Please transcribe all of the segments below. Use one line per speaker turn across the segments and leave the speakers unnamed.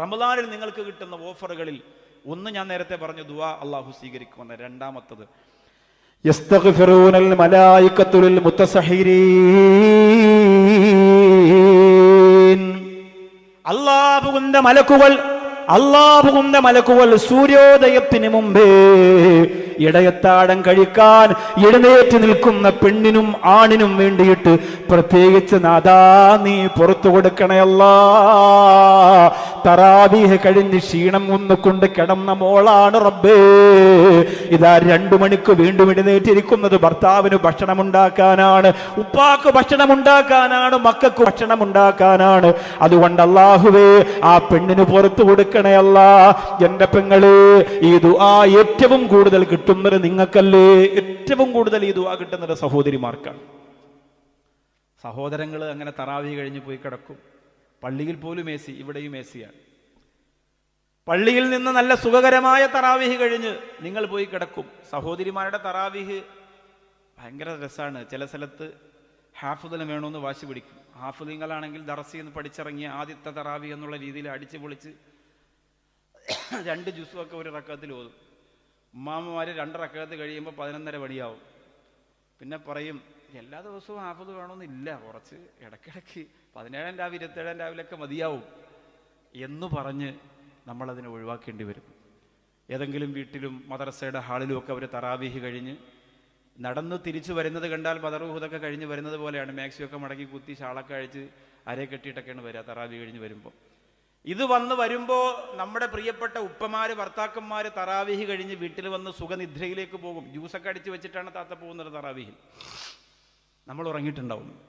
റമദാനിൽ നിങ്ങൾക്ക് കിട്ടുന്ന ഓഫറുകളിൽ ഒന്ന് ഞാൻ നേരത്തെ പറഞ്ഞു ദുവ അള്ളാഹു സ്വീകരിക്കുമെന്ന് രണ്ടാമത്തത്.
അള്ളാഹുവിന്റെ മലക്കുകൾ അള്ളാഹുവിന്റെ മലക്കുകൾ സൂര്യോദയത്തിന് മുമ്പേ ഇടയത്താടം കഴിക്കാൻ എഴുന്നേറ്റ് നിൽക്കുന്ന പെണ്ണിനും ആണിനും വേണ്ടിയിട്ട് പ്രത്യേകിച്ച് നാദാ നീ പുറത്തു കൊടുക്കണയല്ലാ. തറാവീഹ് കഴിഞ്ഞ് ക്ഷീണം ഒന്നുകൊണ്ട് കിടന്ന മോളാണ് റബ്ബേ. ഇതാ രണ്ടു മണിക്ക് വീണ്ടും എഴുന്നേറ്റിരിക്കുന്നത്. ഭർത്താവിന് ഭക്ഷണം ഉണ്ടാക്കാനാണ് ഉപ്പാക്ക് ഭക്ഷണം ഉണ്ടാക്കാനാണ് മക്കൾക്ക് ഭക്ഷണം ഉണ്ടാക്കാനാണ് അതുകൊണ്ട് അള്ളാഹുവേ ആ പെണ്ണിന് പുറത്തു കൊടുക്കണയല്ല എന്റെ പെങ്ങളെ ഈ ദുആ ഏറ്റവും കൂടുതൽ കിട്ടുന്നത് നിങ്ങൾക്കല്ലേ? ഏറ്റവും കൂടുതൽ ഈ ദുആ കിട്ടുന്നത് സഹോദരിമാർക്കാണ്.
സഹോദരങ്ങൾ അങ്ങനെ തറാവി കഴിഞ്ഞ് പോയി കിടക്കും. പള്ളിയിൽ പോലും എ സി ഇവിടെയും എ സിയാണ് പള്ളിയിൽ നിന്ന് നല്ല സുഖകരമായ തറാവിഹ് കഴിഞ്ഞ് നിങ്ങൾ പോയി കിടക്കും. സഹോദരിമാരുടെ തറാവിഹ് ഭയങ്കര രസമാണ് ചില സ്ഥലത്ത് ഹാഫുദിനെ വേണമെന്ന് വാശി പിടിക്കും. ഹാഫുദിങ്ങളാണെങ്കിൽ ദറസി എന്ന് പഠിച്ചിറങ്ങിയ ആദ്യത്തെ തറാവി എന്നുള്ള രീതിയിൽ അടിച്ചു പൊളിച്ച് രണ്ട് ജ്യൂസുമൊക്കെ ഒരു റക്കത്തിൽ ഓതും. ഉമ്മാമ്മമാർ രണ്ട് റക്കത്ത് കഴിയുമ്പോൾ പതിനൊന്നര മണിയാവും. പിന്നെ പറയും എല്ലാ ദിവസവും ഹാഫത് വേണമെന്നില്ല കുറച്ച് ഇടയ്ക്കിടയ്ക്ക് പതിനേഴാം രാവിലെ ഇരുപത്തേഴാം രാവിലെയൊക്കെ മതിയാവും എന്ന് പറഞ്ഞ് നമ്മളതിനെ ഒഴിവാക്കേണ്ടി വരും. ഏതെങ്കിലും വീട്ടിലും മദ്രസയുടെ ഹാളിലും ഒക്കെ അവർ തറാവീഹ് കഴിഞ്ഞ് നടന്ന് തിരിച്ചു വരുന്നത് കണ്ടാൽ ബദറുഹൂദൊക്കെ കഴിഞ്ഞ് വരുന്നത് പോലെയാണ്. മാക്സിയൊക്കെ മടക്കി കുത്തി ഷാളൊക്കെ അഴിച്ച് അരയെ കെട്ടിയിട്ടൊക്കെയാണ് വരിക തറാവി കഴിഞ്ഞ് വരുമ്പോൾ. ഇത് വന്ന് വരുമ്പോൾ നമ്മുടെ പ്രിയപ്പെട്ട ഉപ്പമാര് ഭർത്താക്കന്മാർ തറാവീഹി കഴിഞ്ഞ് വീട്ടിൽ വന്ന് സുഖനിദ്രയിലേക്ക് പോകും. ജ്യൂസൊക്കെ അടിച്ച് വെച്ചിട്ടാണ് താത്ത പോകുന്നത് തറാവീഹിൽ. നമ്മൾ ഉറങ്ങിയിട്ടുണ്ടാവും.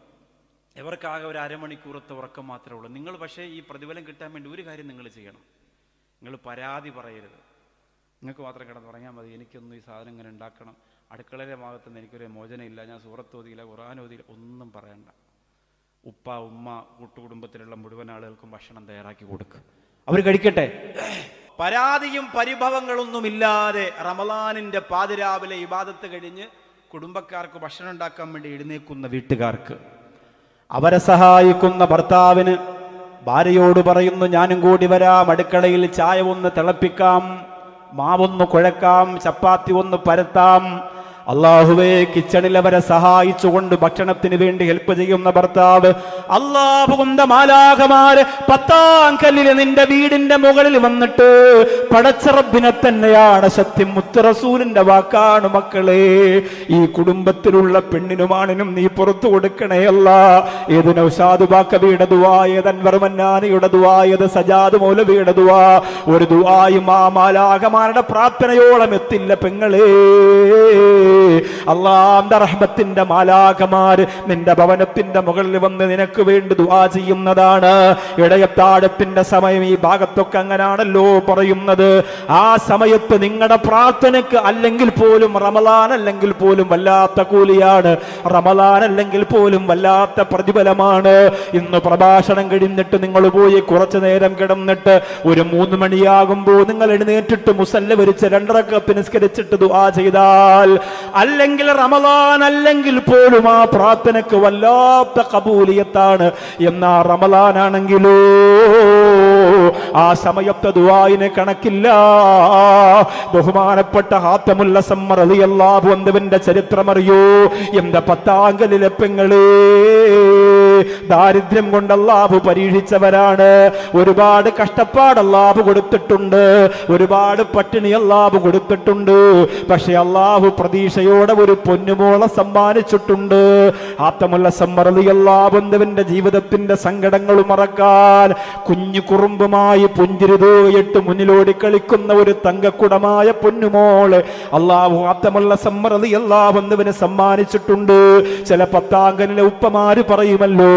ഇവർക്കാകെ ഒരു അരമണിക്കൂറത്തെ ഉറക്കം മാത്രമേ ഉള്ളൂ. നിങ്ങൾ പക്ഷേ ഈ പ്രതിഫലം കിട്ടാൻ വേണ്ടി ഒരു കാര്യം നിങ്ങൾ ചെയ്യണം. നിങ്ങൾ പരാതി പറയരുത്. നിങ്ങൾക്ക് മാത്രം കിടന്ന് പറയാൻ മതി. എനിക്കൊന്നും ഈ സാധനം ഇങ്ങനെ ഉണ്ടാക്കണം. അടുക്കളയിലെ ഭാഗത്തു നിന്ന് എനിക്കൊരു മോചനമില്ല. ഞാൻ സൂറത്ത് ഖുറാനോതിയില്ല ഒന്നും പറയണ്ട. ഉപ്പ ഉമ്മ കൂട്ടുകുടുംബത്തിലുള്ള മുഴുവൻ ആളുകൾക്കും ഭക്ഷണം തയ്യാറാക്കി കൊടുക്കുക അവർ കഴിക്കട്ടെ. പരാതിയും പരിഭവങ്ങളൊന്നുമില്ലാതെ റമലാനിന്റെ പാതിരാവിലെ ഇബാദത്ത് കഴിഞ്ഞ് കുടുംബക്കാർക്ക് ഭക്ഷണം ഉണ്ടാക്കാൻ വേണ്ടി എഴുന്നേക്കുന്ന വീട്ടുകാർക്ക്.
അവരെ സഹായിക്കുന്ന ഭർത്താവിന് ഭാര്യയോട് പറയുന്നു ഞാനും കൂടി വരാം അടുക്കളയിൽ ചായ ഒന്ന് തിളപ്പിക്കാം മാവൊന്ന് കുഴക്കാം ചപ്പാത്തി ഒന്ന് പരത്താം അള്ളാഹുവേ കിച്ചണിൽ അവരെ സഹായിച്ചുകൊണ്ട് ഭക്ഷണത്തിന് വേണ്ടി ഹെൽപ്പ് ചെയ്യുന്ന ഭർത്താവ് അള്ളാഹുവിന്റെ മാലാകമാര് പത്താം കല്ലിൽ നിന്റെ വീടിന്റെ മുകളിൽ വന്നിട്ട് പടച്ചറബിനെ തന്നെയാണ് സത്യം മുത്തറസൂലിന്റെ വാക്കാണ് മക്കളെ. ഈ കുടുംബത്തിലുള്ള പെണ്ണിനും ആണിനും നീ പുറത്തു കൊടുക്കണേ അല്ല. ഏത് നൗഷാദ് ബാക്കവിയുടെ ദുവാ ഏത് അൻവർ മന്നാനിയുടെ ദുവാ ഏത് സജാദ് മൗലവിയുടെ ദുവാ ഒരു ദുവായും ആ മാലാഖമാരുടെ പ്രാർത്ഥനയോളം എത്തില്ല പെങ്ങളെ. അള്ളാന്റെ റഹ്മത്തിന്റെ മാലാകമാർ നിന്റെ ഭവനത്തിന്റെ മുകളിൽ വന്ന് നിനക്ക് വേണ്ടി ദുവാ ചെയ്യുന്നതാണ്. ഇടയത്താഴത്തിന്റെ സമയം ഈ ഭാഗത്തൊക്കെ അങ്ങനാണല്ലോ പറയുന്നത്. ആ സമയത്ത് നിങ്ങളുടെ പ്രാർത്ഥനയ്ക്ക് അല്ലെങ്കിൽ പോലും റമലാൻ അല്ലെങ്കിൽ പോലും വല്ലാത്ത കൂലിയാണ്. റമലാൻ അല്ലെങ്കിൽ പോലും വല്ലാത്ത പ്രതിഫലമാണ്. ഇന്ന് പ്രഭാഷണം കഴിഞ്ഞിട്ട് നിങ്ങൾ പോയി കുറച്ചു നേരം കിടന്നിട്ട് ഒരു മൂന്ന് മണിയാകുമ്പോൾ നിങ്ങൾ എഴുന്നേറ്റിട്ട് മുസല്ല വരിച്ച് രണ്ടരക്കപ്പ് നിസ്കരിച്ചിട്ട് ദുആ ചെയ്താൽ അല്ലെങ്കിൽ റമദാൻ അല്ലെങ്കിൽ പോലും ആ പ്രാർത്ഥനക്ക് വല്ലാത്ത കബൂലിയത്താണ്. എന്നാ റമലാനാണെങ്കിലോ ആ സമയത്തെ ദുവായിന് കണക്കില്ല. ബഹുമാനപ്പെട്ട ഹാത്തമുല്ല സമ്മറിയല്ലാഹു എന്നവന്റെ ചരിത്രമറിയോ? എന്റെ പത്താങ്കലിലെ പെങ്ങളേ? ദാരിദ്ര്യം കൊണ്ട് അല്ലാഹു പരീക്ഷിച്ചവരാണ്. ഒരുപാട് കഷ്ടപ്പാട് അല്ലാഹു കൊടുത്തിട്ടുണ്ട്. ഒരുപാട് പട്ടിണി അല്ലാഹു കൊടുത്തിട്ടുണ്ട്. പക്ഷെ അല്ലാഹു പ്രതീക്ഷയോടെ ഒരു പൊന്നുമോളെ സമ്മാനിച്ചിട്ടുണ്ട്. ആത്തമുള്ള സമ്മറലി ബന്ധുവിന്റെ ജീവിതത്തിന്റെ സങ്കടങ്ങൾ മറക്കാൻ കുഞ്ഞു കുറുമ്പുമായി പുഞ്ചിരി തൂയിട്ട് മുന്നിലോടി കളിക്കുന്ന ഒരു തങ്കക്കുടമായ പൊന്നുമോൾ. അള്ളാഹു ആത്തമുള്ള സമ്മറലി അല്ലാഹുവിന് സമ്മാനിച്ചിട്ടുണ്ട്. ചില പത്താങ്കനിലെ ഉപ്പമാര് പറയുമല്ലോ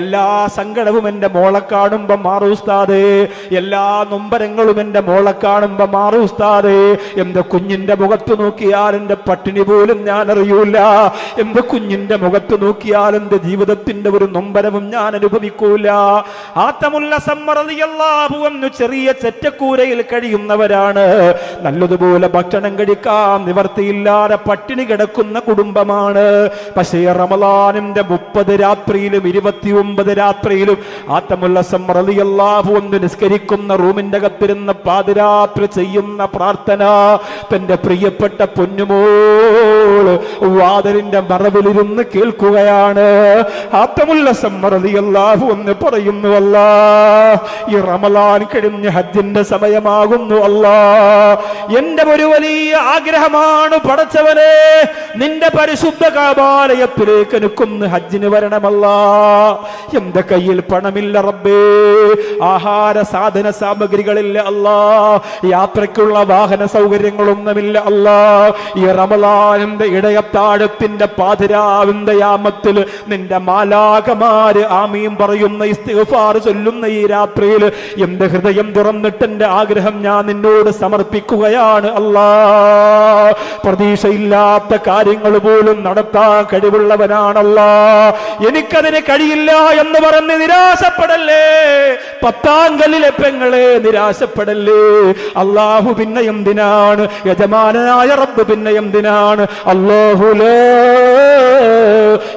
എല്ലാ സങ്കടവും എന്റെ മോളെ കാണുമ്പോ മാറൂസ്താദേ എല്ലാ നൊമ്പരങ്ങളും എന്റെ മോളെ കാണുമ്പോ മാറൂസ്താദേ എന്റെ കുഞ്ഞിന്റെ മുഖത്ത് നോക്കിയാൽ എന്റെ പട്ടിണി പോലും ഞാൻ അറിയൂല എന്റെ കുഞ്ഞിന്റെ മുഖത്ത് നോക്കിയാൽ എന്റെ ജീവിതത്തിന്റെ ഒരു നൊമ്പരവും ഞാൻ അനുഭവിക്കൂല. ആത്തമുള്ള സമ്മറതിയല്ല എന്ന് ചെറിയ ചെറ്റക്കൂരയിൽ കഴിയുന്നവരാണ്. നല്ലതുപോലെ ഭക്ഷണം കഴിക്കാൻ നിവർത്തിയില്ലാതെ പട്ടിണി കിടക്കുന്ന കുടുംബമാണ്. പക്ഷേ റമലാനിന്റെ മുപ്പത് രാത്രിയിലും ഇരുപത്തി ഒമ്പത് രാത്രിയിലും ആത്തമുല്ലസം റളിയല്ലാഹു ഒന്ന് നിസ്കരിക്കുന്ന റൂമിന്റെ കത്തിരുന്ന പാതിരാത്രി ചെയ്യുന്ന പ്രാർത്ഥന തന്റെ പ്രിയപ്പെട്ട പൊന്നുമോൾ വാതിലിന്റെ മറവിലിരുന്ന് കേൾക്കുകയാണ്. ആത്തമുല്ലസം റളിയല്ലാഹു എന്ന് പറയുന്നു അല്ലാ ഈ റമലാൻ കഴിഞ്ഞ് ഹജ്ജിന്റെ സമയമാകുന്നു അല്ല എന്റെ ഒരു വലിയ ആഗ്രഹമാണ് പടച്ചവനെ നിന്റെ പരിശുദ്ധ കാപാലയത്തിലേക്ക് എനിക്കൊന്ന് ഹജ്ജിന് വരണമല്ല. എന്റെ കയ്യിൽ പണമില്ല റബ്ബേ ആഹാര സാധന സാമഗ്രികളില്ല അല്ല യാത്രയ്ക്കുള്ള വാഹന സൗകര്യങ്ങളൊന്നുമില്ല അല്ല ഈ റമലാനിന്റെ ഇടയത്താഴത്തിന്റെ പാതിരാവിന്റെ യാമത്തിൽ നിന്റെ മാലാകമാര് ആമീം പറയുന്ന ഇസ്തിഗ്ഫാർ ചൊല്ലുന്ന ഈ രാത്രിയിൽ എന്റെ ഹൃദയം തുറന്നിട്ട് എന്റെ ആഗ്രഹം ഞാൻ നിന്നോട് സമർപ്പിക്കുകയാണ് അല്ലാ. പ്രതീക്ഷയില്ലാത്ത കാര്യങ്ങൾ പോലും നടത്താൻ കഴിവുള്ളവനാണല്ല. എനിക്കതിന് കഴിയില്ല എന്ന് പറഞ്ഞ് നിരാശപ്പെടല്ലേ? പത്താം കല്ലിലെ പെങ്ങളെ നിരാശപ്പെടല്ലേ? അള്ളാഹു പിന്നെ എന്തിനാണ്? യജമാനായ റബ്ബ് പിന്നെ എന്തിനാണ്? അല്ലാഹു ലാ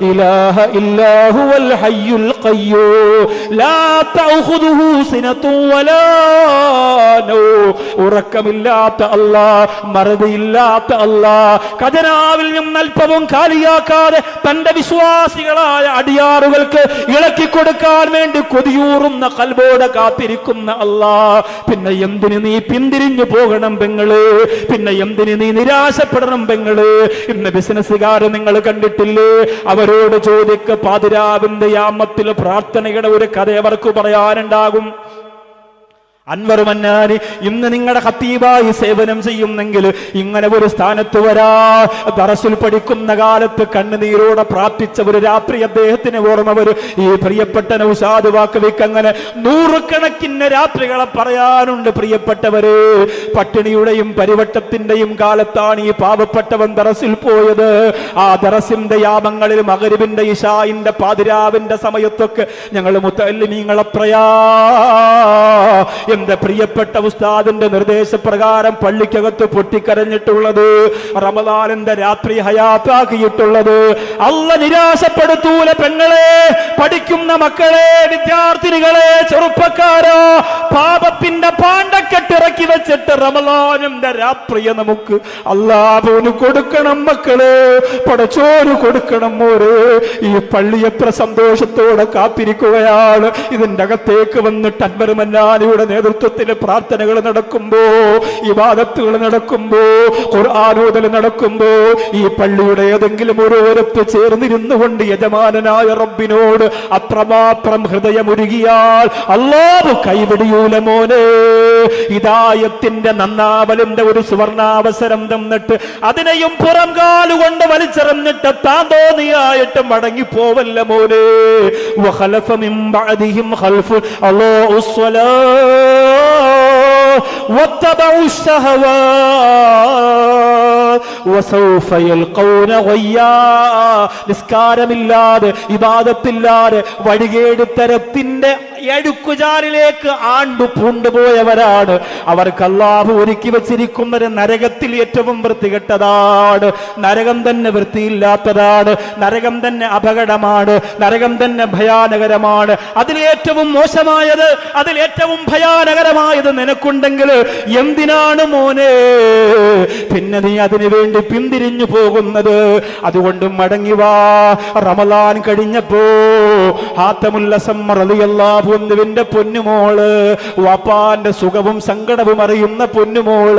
ഇലാഹ ഇല്ലാഹു ഹുവൽ ഹയ്യുൽ ഖയ്യൂം. ലാ തഅഖുദുഹു ഉറക്കമില്ലാത്ത അല്ലാ മറുതിയില്ലാത്ത അല്ലാ. ഖജനാവിൽ നിന്ന് അല്പവും കാലിയാക്കാതെ തന്റെ വിശ്വാസികളായ അടിയാറുകൾക്ക് ഇളക്കി കൊടുക്കാൻ വേണ്ടി കൊതിയൂറുന്ന കൽബോടെ കാത്തിരിക്കുന്ന അല്ലാ. പിന്നെ എന്തിന് നീ പിന്തിരിഞ്ഞു പോകണം പെങ്ങൾ? പിന്നെ എന്തിന് നീ നിരാശപ്പെടണം പെങ്ങൾ? ഇന്ന് ബിസിനസ്സുകാരെ നിങ്ങൾ കണ്ടിട്ടില്ലേ? അവരോട് ചോദിക്ക പാതിരാവിന്റെ യാമത്തിൽ പ്രാർത്ഥനയുടെ ഒരു കഥ അവർക്ക് പറയാനുണ്ടാകും. അൻവർ മന്നാരി ഇന്ന് നിങ്ങളുടെ ഹത്തീബായി സേവനം ചെയ്യുന്നെങ്കിൽ ഇങ്ങനെ ഒരു സ്ഥാനത്ത് വരാ. ദറസിൽ പഠിക്കുന്ന കാലത്ത് കണ്ണുനീരോടെ പ്രാർത്ഥിച്ച ഒരു രാത്രി അദ്ദേഹത്തിന് ഓർമ്മ വരും. ഈ പ്രിയപ്പെട്ട നൗഷാദ് വാക്കവിക്ക് അങ്ങനെ നൂറുകണക്കിന് രാത്രികളെ പറയാനുണ്ട് പ്രിയപ്പെട്ടവര്. പട്ടിണിയുടെയും പരിവട്ടത്തിന്റെയും കാലത്താണ് ഈ പാവപ്പെട്ടവൻ ദറസിൽ പോയത്. ആ ദറസിന്റെ യാമങ്ങളിൽ മകരുവിന്റെ ഇഷായിന്റെ പാതിരാവിന്റെ സമയത്തൊക്കെ ഞങ്ങൾ മുത്തല്ലിമീങ്ങളെ പ്രയാ. എന്റെ പ്രിയപ്പെട്ട ഉസ്താദിന്റെ നിർദ്ദേശപ്രകാരം പള്ളിക്കകത്ത് പൊട്ടിക്കരഞ്ഞിട്ടുള്ളത് റമദാനിന്റെ രാത്രി ഹയാത്താക്കിയിട്ടുള്ളത്. അല്ല നിരാശപ്പെടുത്തൂല പെങ്ങളെ പഠിക്കുന്ന മക്കളെ വിദ്യാർത്ഥിനികളെ ചെറുപ്പക്കാരോ പാപത്തിന്റെ പാണ്ടക്കെട്ടിറക്കി വെച്ചിട്ട് റമദാനിന്റെ രാത്രിയെ നമുക്ക് അല്ലാപോന് കൊടുക്കണം മക്കളെ പടച്ചോര് കൊടുക്കണം മോര്. ഈ പള്ളി എത്ര സന്തോഷത്തോടെ കാത്തിരിക്കുകയാണ്. ഇതിന്റെ അകത്തേക്ക് വന്നിട്ട് അൻവർ നബിയുടെ നേതൃത്വത്തിൽ പ്രാർത്ഥനകൾ നടക്കുമ്പോ ഇവാദത്തുകൾ നടക്കുമ്പോ ഖുർആാനോദൽ നടക്കുമ്പോ ഈ പള്ളിയുടെ ഏതെങ്കിലും ഓരോരത്ത് ചേർന്നിരുന്നുകൊണ്ട് യജമാനനായ റബ്ബിനോട് അത്രമാത്രം ഹൃദയമൊരുകിയാൽ അള്ളാബ് കൈവിടിയൂല മോനെ ഇതായത്തിന്റെ നന്നാവലിന്റെ ഒരു സുവർണാവസരം തന്നിട്ട് അതിനെയും പുറം കാലുകൊണ്ട് വലിച്ചെറിഞ്ഞിട്ട് താൻ തോന്നിയായിട്ട് മടങ്ങിപ്പോവല്ല മോനെ. ഖൽഫ് بعدهم خلف الله الصلاة واتبعوا الشهوات وسوف يلقون غيا നിസ്കാരമില്ലാതെ ഇബാദത്തില്ലാതെ വഴികേട് തരത്തിന്റെ എഴുക്കുചാലിലേക്ക് ആണ്ടു പൂണ്ടുപോയവരാണ്. അവർക്ക് അള്ളാഹു ഒരുക്കി വെച്ചിരിക്കുന്ന നരകത്തിൽ ഏറ്റവും വൃത്തികെട്ടതാണ്. നരകം തന്നെ വൃത്തിയില്ലാത്തതാണ്. നരകം തന്നെ അപകടമാണ്. നരകം തന്നെ ഭയാനകരമാണ്. അതിലേറ്റവും മോശമായത് അതിലേറ്റവും ഭയാനകരമായത് നിനക്കുണ്ടെങ്കിൽ എന്തിനാണ് മോനെ? പിന്നെ നീ അതിനു വേണ്ടി പിന്തിരിഞ്ഞു പോകുന്നത്. അതുകൊണ്ട് മടങ്ങി വാ. റമലാൻ കഴിഞ്ഞപ്പോ ഹാത്തമുല്ല സമ്മറിയല്ലാവുന്നതിന്റെ പൊന്നുമോൾ വാപ്പാന്റെ സുഖവും സങ്കടവും അറിയുന്ന പൊന്നുമോൾ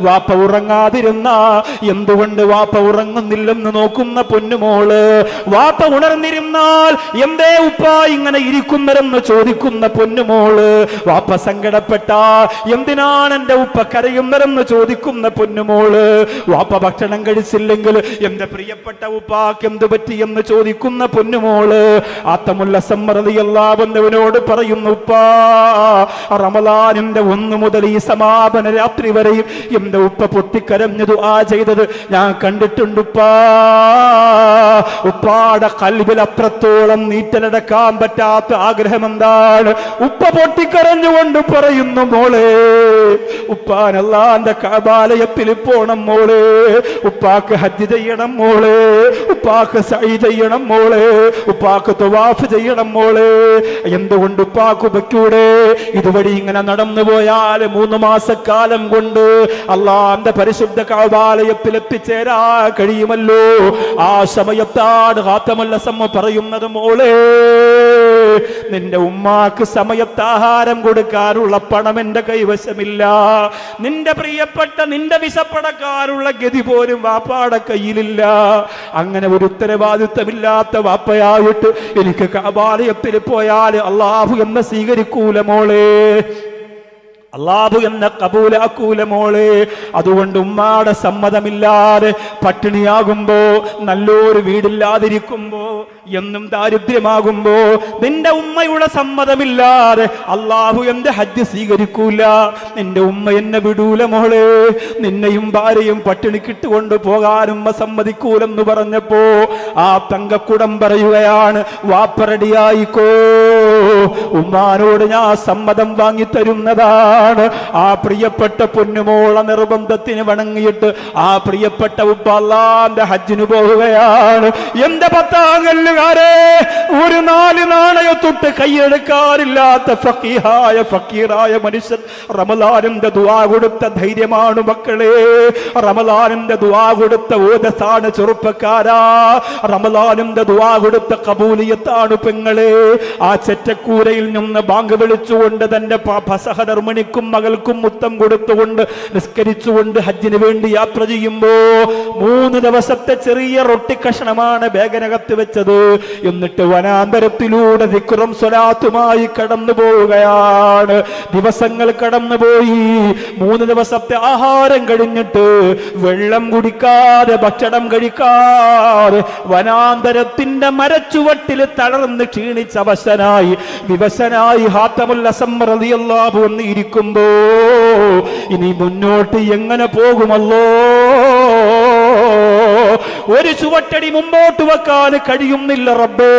വാപ്പ ഉറങ്ങാതിരുന്ന. എന്തുകൊണ്ട് വാപ്പ ഉറങ്ങുന്നില്ലെന്ന് നോക്കുന്ന പൊന്നുമോൾ വാപ്പ ഉണർന്നിരുന്നാൽ എന്തേ ഉപ്പ ഇങ്ങനെ ഇരിക്കുന്നതെന്ന് ചോദിക്കുന്ന പൊന്നുമോൾ വാപ്പ സങ്കടപ്പെട്ട. എന്തിനാണ് എന്റെ ഉപ്പ കരയുന്നതെന്ന് ചോദിക്കുന്ന പൊന്നുമോൾ വാപ്പ ഭക്ഷണം കഴിച്ചില്ലെങ്കിൽ എന്റെ പ്രിയപ്പെട്ട ഉപ്പാക്ക് എന്ത് പറ്റി എന്ന് ചോദിക്കുന്ന പൊന്നുമോൾ ആത്തമുള്ള സമ്മറതി എല്ലാവന്നവനോട് പറയുന്നു റമലാനിന്റെ ഒന്ന് മുതൽ ഈ സമാപന രാത്രി വരെയും എന്റെ ഉപ്പ പൊട്ടിക്കരഞ്ഞതു ആ ചെയ്തത് ഞാൻ കണ്ടിട്ടുണ്ട് ഉപ്പാ. ഉപ്പാടെ കൽവിൽ അത്രത്തോളം നീറ്റലടക്കാൻ പറ്റാത്ത ആഗ്രഹം എന്താണ് ഉപ്പ പൊട്ടിക്കരഞ്ഞുകൊണ്ട് പറയുന്നു മോളെ ഉപ്പാനല്ലാന്റെ കാബാലയത്തിൽ പോണം മോളെ. ഉപ്പാക്ക് ഹജ്ജ് ചെയ്യണം മോളെ. ഉപ്പാക്ക് സൈ ചെയ്യണം മോളെ. ഉപ്പാക്ക് തുവാഫ് ചെയ്യണം മോളെ. എന്തുകൊണ്ട് ഉപ്പാക്ക് ഉപയ്ക്കൂടെ ഇതുവഴി ഇങ്ങനെ നടന്നു പോയാൽ മൂന്ന് മാസക്കാലം കൊണ്ട് അള്ളാന്റെ പരിശുദ്ധ കാവാലയത്തിൽ എത്തിച്ചേരാ കഴിയുമല്ലോ. ആ സമയത്താണ് കാത്തമല്ല സമ്മ പറയുന്നത് മോളെ നിന്റെ ഉമ്മാക്ക് സമയത്ത് ആഹാരം കൊടുക്കാനുള്ള പണം എന്റെ കൈവശമില്ല. നിന്റെ പ്രിയപ്പെട്ട നിന്റെ വിശപ്പടക്കാനുള്ള ഗതി പോലും വാപ്പാടെ കയ്യിലില്ല. അങ്ങനെ ഒരു ഉത്തരവാദിത്തമില്ലാത്ത വാപ്പയായിട്ട് എനിക്ക് കാബാലയത്തിൽ പോയാൽ അള്ളാഹു എന്നെ സ്വീകരിക്കൂല മോളെ. അള്ളാഹു എന്ന കബൂലാക്കൂല മോളെ. അതുകൊണ്ട് ഉമ്മാടെ സമ്മതമില്ലാതെ പട്ടിണിയാകുമ്പോ നല്ലൊരു വീടില്ലാതിരിക്കുമ്പോ എന്നും ദാരിദ്ര്യമാകുമ്പോ നിന്റെ ഉമ്മയുടെ സമ്മതമില്ലാതെ അള്ളാഹു എന്റെ ഹജ്ജ് സ്വീകരിക്കൂല. നിന്റെ ഉമ്മ എന്നെ വിടൂല മോളെ. നിന്നെയും ഭാര്യയും പട്ടിണിക്കിട്ട് കൊണ്ടു പോകാൻ ഉമ്മ സമ്മതിക്കൂലെന്ന് പറഞ്ഞപ്പോ ആ തങ്കക്കുടം പറയുകയാണ് വാപ്പറടിയായിക്കോ ഉമ്മാനോട് ഞാൻ സമ്മതം വാങ്ങി തരുന്നതാണ് ആ പ്രിയപ്പെട്ട പൊന്നുമോള നിർബന്ധത്തിന് വണങ്ങിയിട്ട് ആ പ്രിയപ്പെട്ട ഉപ്പ അള്ളാന്റെ ഹജ്ജിന് പോവുകയാണ്. എന്റെ പത്താങ്കല്ലുകാരെ ഒരു നാല് നാണയത്തൊട്ട് കൈയെടുക്കാറില്ലാത്ത ഫക്കീഹായ ഫക്കീറായ മനുഷ്യൻ റമലാനിന്റെ ദുവാ കൊടുത്ത ധൈര്യമാണ് മക്കളെ. റമലാനിന്റെ ദുവാ കൊടുത്ത ഓദസാണ് ചെറുപ്പക്കാരാ. റമലാനിന്റെ ദുവാ കൊടുത്ത കബൂലിയത്താണ് പെങ്ങളെ. ആ ചെറ്റക്കൂരയിൽ നിന്ന് ബാങ്ക് വിളിച്ചുകൊണ്ട് തന്റെ പ- ധർമ്മിണിക്കും മകൾക്കും മുത്തം കൊടുത്തുകൊണ്ട് നിസ്കരിച്ചുകൊണ്ട് ഹജ്ജിന് വേണ്ടി യാത്ര ചെയ്യുമ്പോ മൂന്ന് ദിവസത്തെ ചെറിയ റൊട്ടി കഷണമാണ് ബേഗനകത്ത് വെച്ചത്. എന്നിട്ട് വനാന്തരത്തിലൂടെ വിക്രം സ്വലാത്തുമായി കടന്നു പോവുകയാണ്. ദിവസങ്ങൾ കടന്നുപോയി. മൂന്ന് ദിവസത്തെ ആഹാരം കഴിഞ്ഞിട്ട് വെള്ളം കുടിക്കാതെ ഭക്ഷണം കഴിക്കാതെ വനാന്തരത്തിന്റെ മരച്ചുവട്ടിൽ തളർന്ന് ക്ഷീണിച്ച അവശനായി വിവശനായി ഹാത്തമുല്ല സമ്മറിയല്ലാഹു എന്ന് ഇരിക്കുമ്പോ ഇനി മുന്നോട്ട് എങ്ങനെ പോകുമല്ലോ? ഒരു ചുവട്ടടി മുമ്പോട്ട് വെക്കാൻ കഴിയുന്നില്ല റബ്ബേ.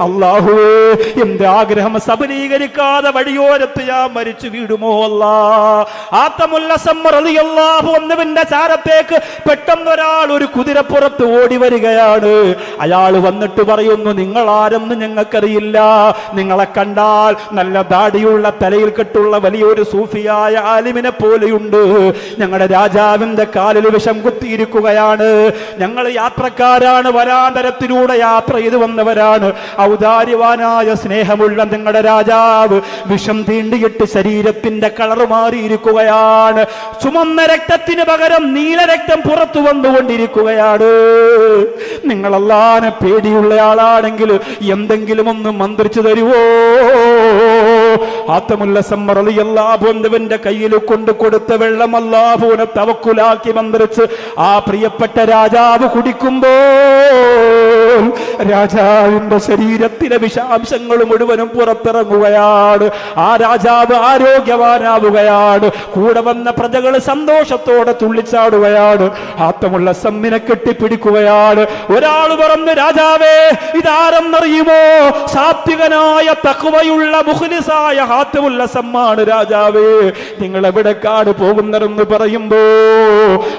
അള്ളാഹുവേ എന്റെ ആഗ്രഹം സബലീകരിക്കാതെ വഴിയോരത്ത് ഞാൻ മരിച്ചു വീടുമോ അല്ലാ? ആത്തമുല്ല ഒന്നുവിന്റെ ചാരത്തേക്ക് പെട്ടെന്ന് ഒരാൾ ഒരു കുതിരപ്പുറത്ത് ഓടി വരികയാണ്. അയാൾ വന്നിട്ട് പറയുന്നു നിങ്ങൾ ആരെന്ന് ഞങ്ങൾക്കറിയില്ല. നിങ്ങളെ കണ്ടാൽ നല്ല ദാടിയുള്ള തലയിൽ കെട്ടുള്ള വലിയൊരു സൂഫിയായ ആലിമിനെ പോലെയുണ്ട്. ഞങ്ങളുടെ രാജാവിന്റെ കാലിൽ വിഷം കുത്തിയിരിക്കുകയാണ്. ഞങ്ങൾ യാത്രക്കാരാണ് വരാന്തരത്തിലൂടെ യാത്ര ചെയ്തു വന്നവരാണ്. ഔദാര്യവാനായ സ്നേഹമുള്ള നിങ്ങളുടെ രാജാവ് വിഷം തീണ്ടിയിട്ട് ശരീരത്തിന്റെ കളർ മാറിയിരിക്കുകയാണ്. ചുമന്ന രക്തത്തിന് പകരം നീല രക്തം പുറത്തു വന്നുകൊണ്ടിരിക്കുകയാണ്. നിങ്ങളല്ലാനെ പേടിയുള്ള ആളാണെങ്കിൽ എന്തെങ്കിലും ഒന്ന് മന്ത്രിച്ചു തരുവോ? ആത്തമുല്ല സമ്മറലി അല്ലാഹുവിന്റെ കയ്യിൽ കൊണ്ടു കൊടുത്ത വെള്ളം അല്ലാഹുവിനെ തവക്കുലാക്കി മന്ത്രിച്ച് ആ പ്രിയപ്പെട്ട രാജാവ് കുടിക്കുമ്പോൾ രാജാവിന്റെ ശരീരത്തിലെ വിഷാംശങ്ങൾ മുഴുവനും പുറത്തിറങ്ങുകയാണ്. ആ രാജാവ് ആരോഗ്യവാനാവുകയാണ്. കൂടെ വന്ന പ്രജകൾ സന്തോഷത്തോടെ തുള്ളിച്ചാടുകയാണ്. ആത്തമുള്ള സമ്മിനെ കെട്ടിപ്പിടിക്കുകയാണ്. ഒരാൾ പറഞ്ഞു രാജാവേ ഇതാരെന്നറിയുമോ? സാത്വികനായ തക്കുവയുള്ള മുഖലിസായ ഹാത്തമുള്ള സമ്മാണ് രാജാവേ. നിങ്ങൾ എവിടെക്കാട് പോകുന്നതെന്ന് പറയുമ്പോ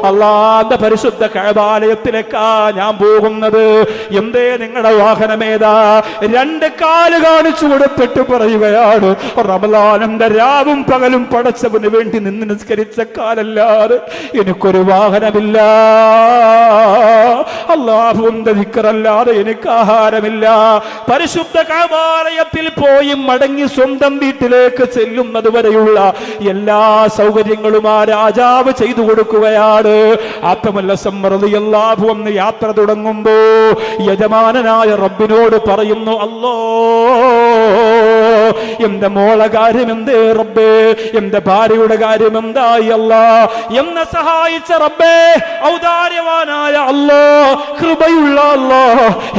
അള്ളാന്റെ പരിശുദ്ധ കഴബാലയത്തിലേക്കാ ഞാൻ പോകുന്നത്. എന്തേ നിങ്ങളുടെ വാഹനമേതാ? രണ്ട് കാൽ കാണിച്ചു കൊടുത്തിട്ട് പറയുകയാണ് റമലാനന്റെ രാവും പകലും പടച്ചവന് വേണ്ടി നിന്ന് നിസ്കരിച്ച കാലല്ലാതെ എനിക്കൊരു വാഹനമില്ല. അള്ളാഹുന്റെ ദിക്കറല്ലാതെ എനിക്ക് ആഹാരമില്ല. പരിശുദ്ധ കാവാലയത്തിൽ പോയി മടങ്ങി സ്വന്തം വീട്ടിലേക്ക് ചെല്ലുന്നത് വരെയുള്ള എല്ലാ സൗകര്യങ്ങളും ആ രാജാവ് ചെയ്തു കൊടുക്കുകയാണ്. അത്തമല്ല അല്ലാഹു ഒന്ന് യാത്ര തുടങ്ങുമ്പോ യജമാനനായ റബ്ബിനോട് പറയുന്നു അല്ലോ. എന്റെ മോളെ കാര്യം എന്തേ റബ്ബേ? എന്റെ ഭാര്യയുടെ കാര്യം എന്തായി അല്ല? എന്നെ സഹായിച്ച റബ്ബേ ഔദാര്യവാനായ അല്ലോ കൃപയുള്ള അല്ലോ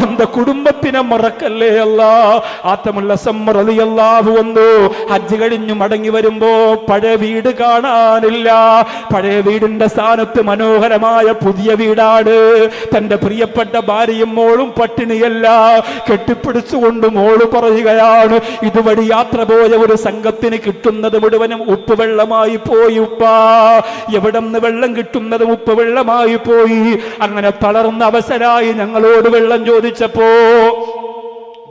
എന്റെ കുടുംബത്തിനെ മറക്കല്ലേ അല്ല? ആത്തമുള്ള സമ്മറിയല്ലാഹു വന്നു. ഹജ്ജ് കഴിഞ്ഞു മടങ്ങി വരുമ്പോ പഴയ വീട് കാണാനില്ല. പഴയ വീടിന്റെ സ്ഥാനത്ത് മനോഹരമായ പുതിയ വീടാണ്. തന്റെ പ്രിയപ്പെട്ട ഭാര്യയും മോളും പട്ടിണിയല്ല. കെട്ടിപ്പിടിച്ചുകൊണ്ട് മോൾ പറയുകയാണ് ഇതുവഴി യാത്ര പോയ ഒരു സംഘത്തിന് കിട്ടുന്നത് മുഴുവനും ഉപ്പുവെള്ളമായി പോയി ഉപ്പ. എവിടെന്ന് വെള്ളം കിട്ടുന്നത് ഉപ്പുവെള്ളമായി പോയി? അങ്ങനെ തളർന്ന അവസരായി ഞങ്ങളോട് വെള്ളം ചോദിച്ചപ്പോ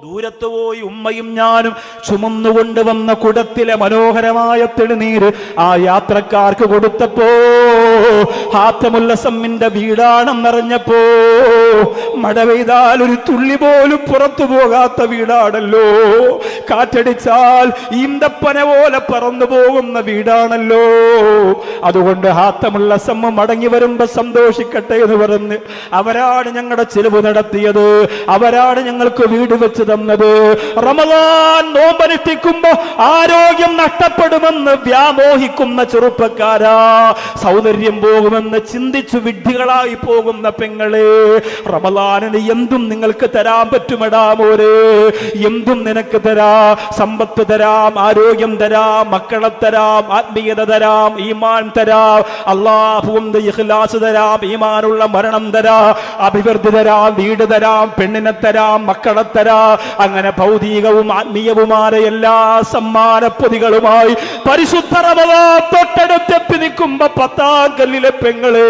ദൂരത്ത് പോയി ഉമ്മയും ഞാനും ചുമന്നുകൊണ്ട് വന്ന കുടത്തിലെ മനോഹരമായ തെളിനീര് ആ യാത്രക്കാർക്ക് കൊടുത്തപ്പോ ഹാത്തമുല്ലസമ്മിന്റെ വീടാണെന്നറിഞ്ഞപ്പോ മഴ പെയ്താൽ ഒരു തുള്ളി പോലും പുറത്തു പോകാത്ത വീടാണല്ലോ. കാറ്റടിച്ചാൽ ഈന്തപ്പന പോലെ പറന്നു പോകുന്ന വീടാണല്ലോ. അതുകൊണ്ട് ഹാത്തമുള്ള സമ്മ മടങ്ങി വരുമ്പോ സന്തോഷിക്കട്ടെ എന്ന് പറഞ്ഞ് അവരാണ് ഞങ്ങളുടെ ചെലവ് നടത്തിയത്. അവരാണ് ഞങ്ങൾക്ക് വീട് വെച്ച് തന്നത് റമദാൻ നോമ്പനുഷ്ഠിക്കുമ്പോ ആരോഗ്യം നഷ്ടപ്പെടുമെന്ന് വ്യാമോഹിക്കുന്ന ചെറുപ്പക്കാരാ. സൗന്ദര്യം പോകുമെന്ന് ചിന്തിച്ചു വിഡ്ഢികളായി പോകുന്ന പെങ്ങളെ റമദാനിന് എന്തും നിങ്ങൾക്ക് തരാൻ പറ്റുമെടാ മോരെ. എന്തും നിനക്ക് തരാ സമ്പത്ത് തരാം ആരോഗ്യം തരാം മക്കളെ തരാം ആത്മീയത തരാം ഈമാൻ തരാം അള്ളാഹുവും ഇഖ്ലാസ് തരാം ഈമാനുള്ള മരണം തരാ അഭിവൃദ്ധി തരാം വീട് തരാം പെണ്ണിനെ തരാം മക്കളെ തരാം അങ്ങനെ ഭൗതികവും ആത്മീയവുമായ എല്ലാ സമ്മാനപ്പൊതികളുമായി പരിശുദ്ധ തൊട്ടടുത്തെത്തി നിൽക്കുമ്പോ പത്താം കല്ലിലെ പെങ്ങളെ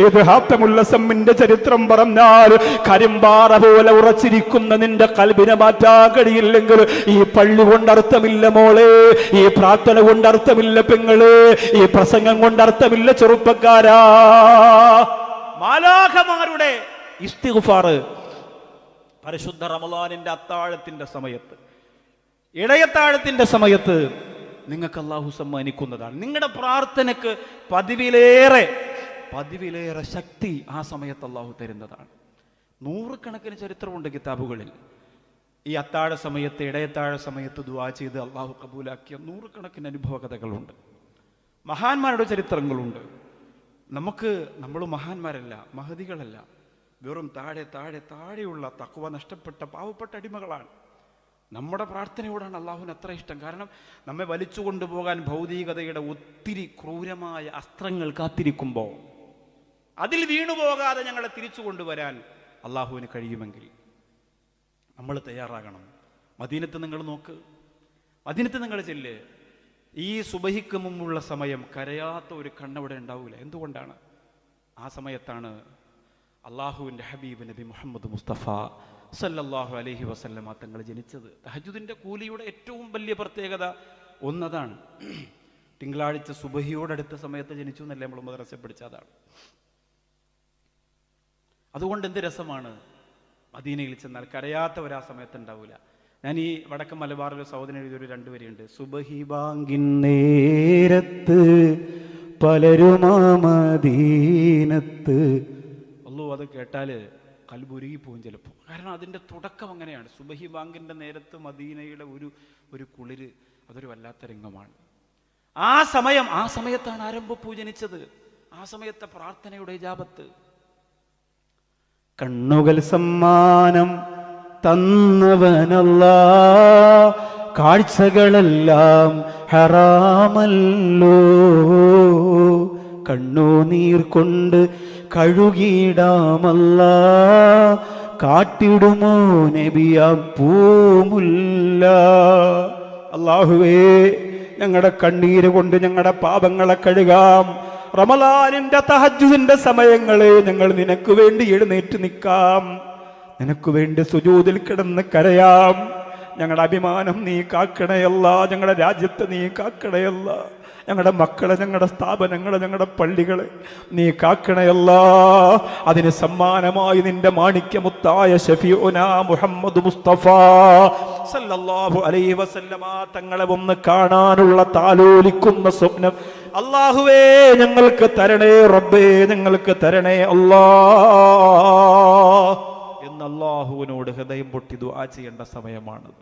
ഏത് ഹാത്തമുള്ള സമ്മിന്റെ ചരിത്രം പറഞ്ഞാൽ കരിമ്പാറ പോലെ ഉറച്ചിരിക്കുന്ന നിന്റെ കൽബിനെ മാറ്റാൻ കഴിയില്ലെങ്കിൽ ഈ പള്ളി കൊണ്ട് അർത്ഥമില്ല മോളെ ഈ പ്രാർത്ഥന കൊണ്ട് അർത്ഥമില്ല പെങ്ങളെ ഈ പ്രസംഗം കൊണ്ട് അർത്ഥമില്ല ചെറുപ്പക്കാരാ. മാലാഖമാരുടെ ഇസ്തിഗ്ഫാറ് പരിശുദ്ധ റമലാനിന്റെ അത്താഴത്തിന്റെ സമയത്ത് ഇടയത്താഴത്തിന്റെ സമയത്ത് നിങ്ങൾക്ക് അള്ളാഹു സമ്മാനിക്കുന്നതാണ്. നിങ്ങളുടെ പ്രാർത്ഥനക്ക് പതിവിലേറെ പതിവിലേറെ ശക്തി ആ സമയത്ത് അള്ളാഹു തരുന്നതാണ്. നൂറുകണക്കിന് ചരിത്രമുണ്ട് കിതാബുകളിൽ. ഈ അത്താഴ സമയത്ത് ഇടയത്താഴ സമയത്ത് ദുവാ ചെയ്ത് അള്ളാഹു കബൂലാക്കിയ നൂറുകണക്കിന് അനുഭവ കഥകളുണ്ട് മഹാന്മാരുടെ ചരിത്രങ്ങളുണ്ട്. നമുക്ക് നമ്മൾ മഹാന്മാരല്ല മഹതികളല്ല. വെറും താഴെ താഴെ താഴെയുള്ള തക്കുവ നഷ്ടപ്പെട്ട പാവപ്പെട്ട അടിമകളാണ്. നമ്മുടെ പ്രാർത്ഥനയോടാണ് അള്ളാഹുവിന് അത്ര ഇഷ്ടം. കാരണം നമ്മെ വലിച്ചു കൊണ്ടുപോകാൻ ഭൗതികതയുടെ ഒത്തിരി ക്രൂരമായ അസ്ത്രങ്ങൾ കാത്തിരിക്കുമ്പോൾ അതിൽ വീണുപോകാതെ ഞങ്ങളെ തിരിച്ചു കൊണ്ടുവരാൻ അള്ളാഹുവിന് കഴിയുമെങ്കിൽ നമ്മൾ തയ്യാറാകണം. മദീനത്ത് നിങ്ങൾ നോക്ക്. മദീനത്ത് നിങ്ങൾ ചെല്ല്. ഈ സുബഹിക്ക് മുമ്പുള്ള സമയം കരയാത്ത ഒരു കണ്ണവിടെ ഉണ്ടാവില്ല എന്തുകൊണ്ടാണ്? ആ സമയത്താണ് അള്ളാഹുവിന്റെ ഹബീബ് നബി മുഹമ്മദ് മുസ്തഫ സല്ലല്ലാഹു അലഹി വസല്ലമ തങ്ങൾ ജനിച്ചത്. തഹജുദിന്റെ കൂലിയുടെ ഏറ്റവും വലിയ പ്രത്യേകത ഒന്നതാണ്. തിങ്കളാഴ്ച സുബഹിയോടടുത്ത സമയത്ത് ജനിച്ചു എന്നല്ലേ നമ്മൾ മദ്രസ അതാണ്. അതുകൊണ്ട് എന്ത് രസമാണ് മദീനയിൽ ചെന്നാൽ? കരയാത്തവർ ആ സമയത്ത് ഉണ്ടാവില്ല ഞാൻ ഈ വടക്കൻ മലബാറിലെ സഹോദരൻ എഴുതിയൊരു സുബഹി ബാങ്കിൻ നേരത്ത് പലരുമാമദീനത്ത് അല്ലോ അത് കേട്ടാൽ കൽബുരുകി പോകും ചിലപ്പോൾ. കാരണം അതിന്റെ തുടക്കം അങ്ങനെയാണ്. സുബഹി ബാങ്കിന്റെ നേരത്ത് മദീനയുടെ ഒരു ഒരു കുളിര് അതൊരു വല്ലാത്ത രംഗമാണ്. ആ സമയം ആ സമയത്താണ് ആരംഭ പൂജനിച്ചത്. ആ സമയത്തെ പ്രാർത്ഥനയുടെ ജാപത്ത്. കണ്ണുകൾ സമ്മാനം തന്നവനല്ല കാഴ്ചകളെല്ലാം ഹറാമല്ലോ. കണ്ണുനീർ കൊണ്ട് കഴുകിയിടാമല്ല. കാട്ടിടുമോ നബിയ പൂമുല്ല. അള്ളാഹുവേ ഞങ്ങളുടെ കണ്ണീര് കൊണ്ട് ഞങ്ങളുടെ പാപങ്ങളെ കഴുകാം. റമലാനിന്റെ തഹജുദിന്റെ സമയങ്ങളെ ഞങ്ങൾ നിനക്ക് വേണ്ടി എഴുന്നേറ്റ് നിൽക്കാം. നിനക്ക് വേണ്ടി സുജൂതിൽ കിടന്ന് കരയാം. ഞങ്ങളുടെ അഭിമാനം നീ കാക്കണയല്ല ഞങ്ങളുടെ രാജ്യത്തെ നീ കാക്കണയല്ല. ഞങ്ങളുടെ മക്കളെ ഞങ്ങളുടെ സ്ഥാപനങ്ങളെ ഞങ്ങളുടെ പള്ളികളെ നീ കാക്കണയല്ല അതിന് സമ്മാനമായി നിന്റെ മാണിക്യമുത്തായ ഷഫിയോന മുഹമ്മദ് മുസ്തഫ. സല്ലല്ലാഹു അലൈഹി വസല്ലമ തങ്ങളെ ഒന്ന് കാണാനുള്ള താലോലിക്കുന്ന സ്വപ്നം അള്ളാഹുവേ ഞങ്ങൾക്ക് തരണേ റബ്ബേ ഞങ്ങൾക്ക് തരണേ അല്ലാ. എന്ന് അള്ളാഹുവിനോട് ഹൃദയം പൊട്ടി ദുആ ചെയ്യേണ്ട സമയമാണത്.